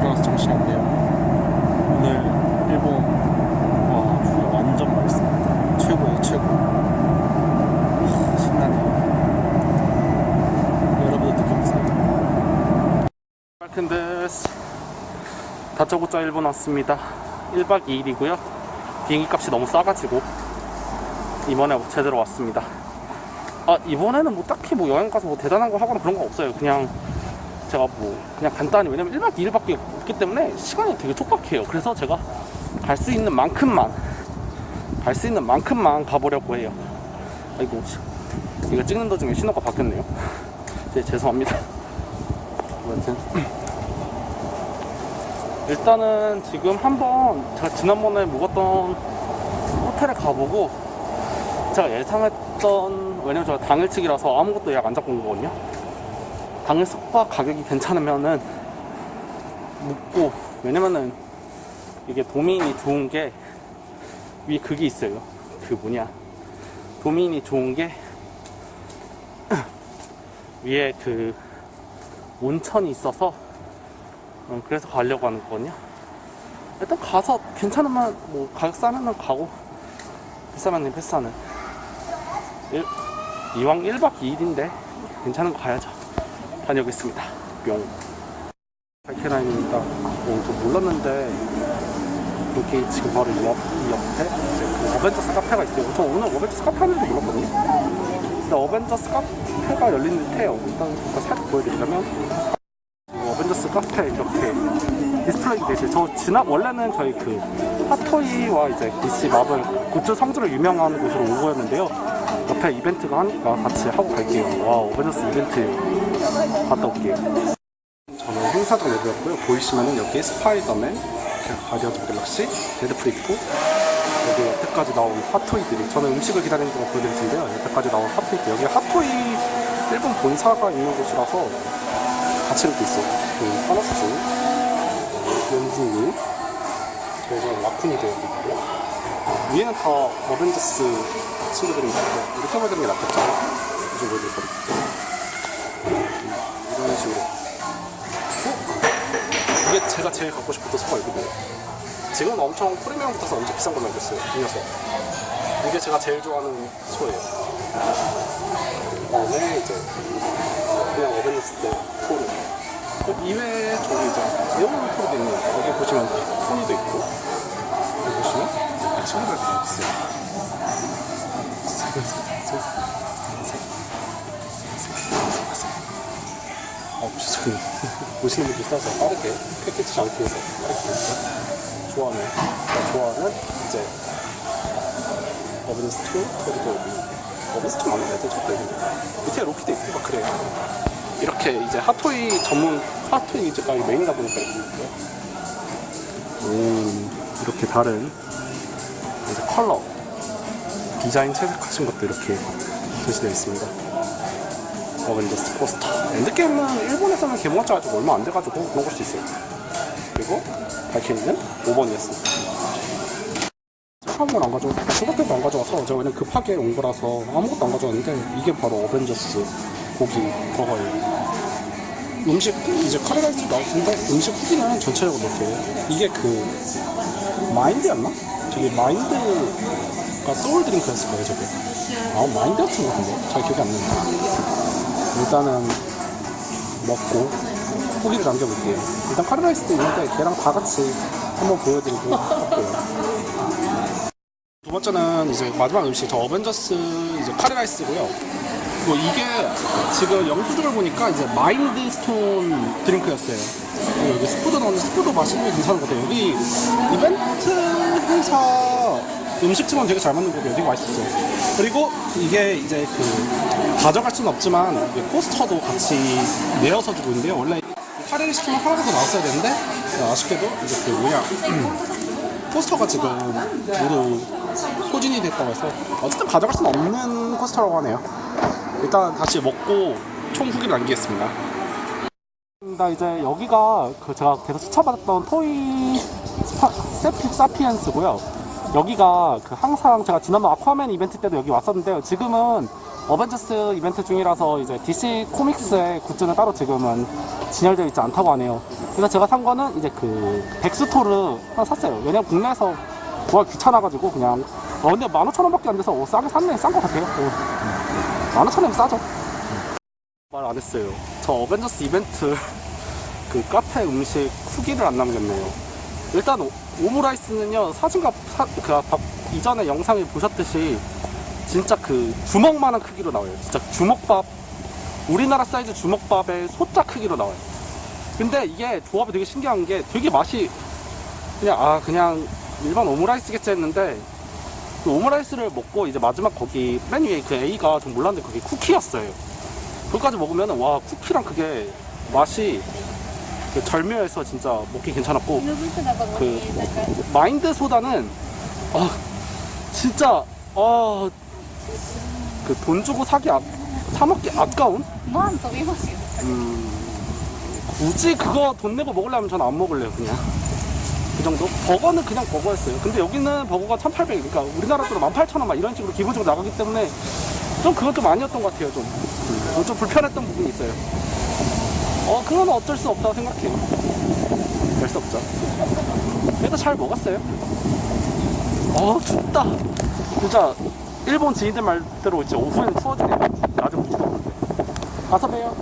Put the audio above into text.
일어나서 정신이 안 돼요. 오늘 일본 와 후회 완전 맛있습니다. 최고예요 최고. 하, 신나네요. 여러분도 느껴보세요. 발큰데스 다짜고짜 일본 왔습니다. 1박 2일이고요. 비행기 값이 너무 싸가지고 이번에 제대로 왔습니다. 아 이번에는 뭐 딱히 뭐 여행 가서 뭐 대단한 거 하거나 그런 거 없어요. 그냥 제가 뭐 그냥 간단히 왜냐면 1박 2일밖에 없기 때문에 시간이 되게 촉박해요. 그래서 제가 갈 수 있는 만큼만 갈 수 있는 만큼만 가보려고 해요. 아이고 씨. 이거 찍는 도중에 신호가 바뀌었네요. 네, 죄송합니다. 아무튼 일단은 지금 한번 제가 지난번에 묵었던 호텔에 가보고 제가 예상했던 왜냐면 제가 당일치기라서 아무것도 예약 안 잡고 온 거거든요. 당일 숙박 가격이 괜찮으면은 묵고 왜냐면은 이게 도민이 좋은 게 위에 그게 있어요. 그 뭐냐 도민이 좋은 게 위에 그 온천이 있어서 음, 그래서 가려고 하는 거거든요. 일단 가서 괜찮으면 뭐 가격 싸면은 가고 비싸면 패스하는 일- 이왕 1박 2일인데 괜찮은 거 가야죠. 다녀오겠습니다. 뿅. 발케라인입니다. 어, 저 몰랐는데 여기 지금 바로 이, 옆, 이 옆에 이제 그 어벤져스 카페가 있어요. 저 오늘 어벤져스 카페 하는지 몰랐거든요. 근데 어벤져스 카페가 열린 듯해요. 일단 살짝 보여드리자면 어벤져스 카페 이렇게 디스플레이 되시. 저 지난 원래는 저희 그 핫토이와 이제 DC 마블 굿즈 상주로 유명한 곳으로 온 거였는데요. 옆에 이벤트가 하니까 같이 하고 갈게요. 와 어벤져스 이벤트 갔다 올게요. 저는 행사장 내부였고요. 보이시면은 여기 스파이더맨, 가디언즈 갤럭시, 데드풀 있고 여기 여태까지 나온 핫토이들이 저는 음식을 기다리는 동안 보여드릴 텐데요. 여태까지 나온 핫토이들 여기 핫토이 일본 본사가 있는 곳이라서 같이 이렇게 있어요. 그 파너스, 연진이, 저희가 라쿤이도 여기 있고요. 위에는 다 어벤져스 친구들인데 이렇게 보여드리는 게 낫겠죠? 이제 보여드릴 겁니다. 이런 식으로. 어? 이게 제가 제일 갖고 싶었던 소가 이거예요. 지금은 엄청 프리미엄 붙어서 엄청 비싼 걸로 알고 있어요. 이 녀석. 이게 제가 제일 좋아하는 소예요. 그다음에 이제 그냥 어벤져스 때 토르. 그 이외에 저기 이제 에어컨 토르도 있는 여기 보시면 소니도 있고 보시는 분들 따라서 빠르게 패키지 위해서 빠르게. 좋아하는, 좋아하는 이제 어벤져스 2 토르도 여기 어벤져스 2 맞는 애들 저도 여기 밑에 로키도 있고 막 그래요. 이렇게 이제 핫토이 전문 핫토이 이제 가 메인이다 보니까 있고요. 음, 이렇게 다른 이제 컬러 디자인 채색하신 것도 이렇게 표시되어 있습니다. 어벤져스 포스터. 엔드게임은 일본에서는 개봉한 지 아직 얼마 안 돼가지고 걸수 있어요. 그리고 밝혀있는 5번이었습니다. 처음은 안 가져고 초등학교도 안 가져와서 제가 그냥 급하게 온 거라서 아무것도 안 가져왔는데 이게 바로 어벤져스 고기 버거예요. 음식 이제 카레라이스 나왔는데 음식 후기는 전체적으로 이렇게 이게 그 마인드였나? 저기 마인드가 소울 드링크였을 거예요 저게 아 마인드였던 것 같은데 잘 기억이 안 납니다 일단은 먹고 후기를 남겨볼게요 일단 카레라이스도 있는데 걔랑 다 같이 한번 보여드리고 할게요 두 번째는 이제 마지막 음식 저 어벤져스 이제 카레라이스고요 뭐 이게 지금 영수증을 보니까 이제 마인드 스톤 드링크였어요. 여기 스푸드 넣었는데 스푸드 맛있는 게 괜찮은 것 같아요. 여기 이벤트 행사 음식점은 되게 잘것 같아요. 되게 맛있었어요. 그리고 이게 이제 그 가져갈 수는 없지만 포스터도 같이 내어서 주고 있는데요. 원래 카레를 시키면 하나가 더 나왔어야 되는데 아쉽게도 이제 그 뭐냐 포스터가 지금 모두 소진이 됐다고 해서 어쨌든 가져갈 수는 없는 포스터라고 하네요. 일단 다시 먹고 총 후기를 남기겠습니다. 나 이제 여기가 그 제가 계속 추천받았던 토이 세피, 사피엔스고요. 여기가 그 항상 제가 지난번 아쿠아맨 이벤트 때도 여기 왔었는데요. 지금은 어벤져스 이벤트 중이라서 이제 DC 코믹스의 굿즈는 따로 지금은 진열되어 있지 않다고 하네요. 그래서 제가 산 거는 이제 그 백스토르 하나 샀어요. 왜냐면 국내에서 구하기 귀찮아가지고 그냥 어 근데 15,000원밖에 안 돼서 어, 싸게 샀네. 싼것 같아요. 어. 15,000원이면 싸죠. 말 안 했어요. 저 어벤져스 이벤트 그 카페 음식 후기를 안 남겼네요. 일단 오- 오므라이스는요 사진과 사, 그 아까 이전에 영상에 보셨듯이 진짜 그 주먹만한 크기로 나와요. 진짜 주먹밥 우리나라 사이즈 주먹밥의 소자 크기로 나와요. 근데 이게 조합이 되게 신기한 게 되게 맛이 그냥 아 그냥 일반 오므라이스겠지 했는데 그 오므라이스를 먹고 이제 마지막 거기 맨 위에 그 A가 좀 몰랐는데 그게 쿠키였어요. 그것까지 먹으면 와 쿠키랑 그게 맛이 그 절묘해서 진짜 먹기 괜찮았고 그 마인드 소다는 아 진짜 아 그 돈 주고 사기 아, 사 먹기 아까운? 뭐한 더 이모지. 음, 굳이 그거 돈 내고 먹으려면 전 안 먹을래요 그냥. 그 정도? 버거는 그냥 버거였어요. 근데 여기는 버거가 1800 그러니까 우리나라 돈으로 18,000원 막 이런 식으로 기본적으로 나가기 때문에 좀 그건 좀 아니었던 것 같아요 좀좀 좀 불편했던 부분이 있어요. 어 그건 어쩔 수 없다고 생각해요. 될 수 없죠. 그래도 잘 먹었어요. 어 춥다. 진짜 일본 지인들 말대로 이제 오후엔 추워지네요. 아직 못 추워 가서 봬요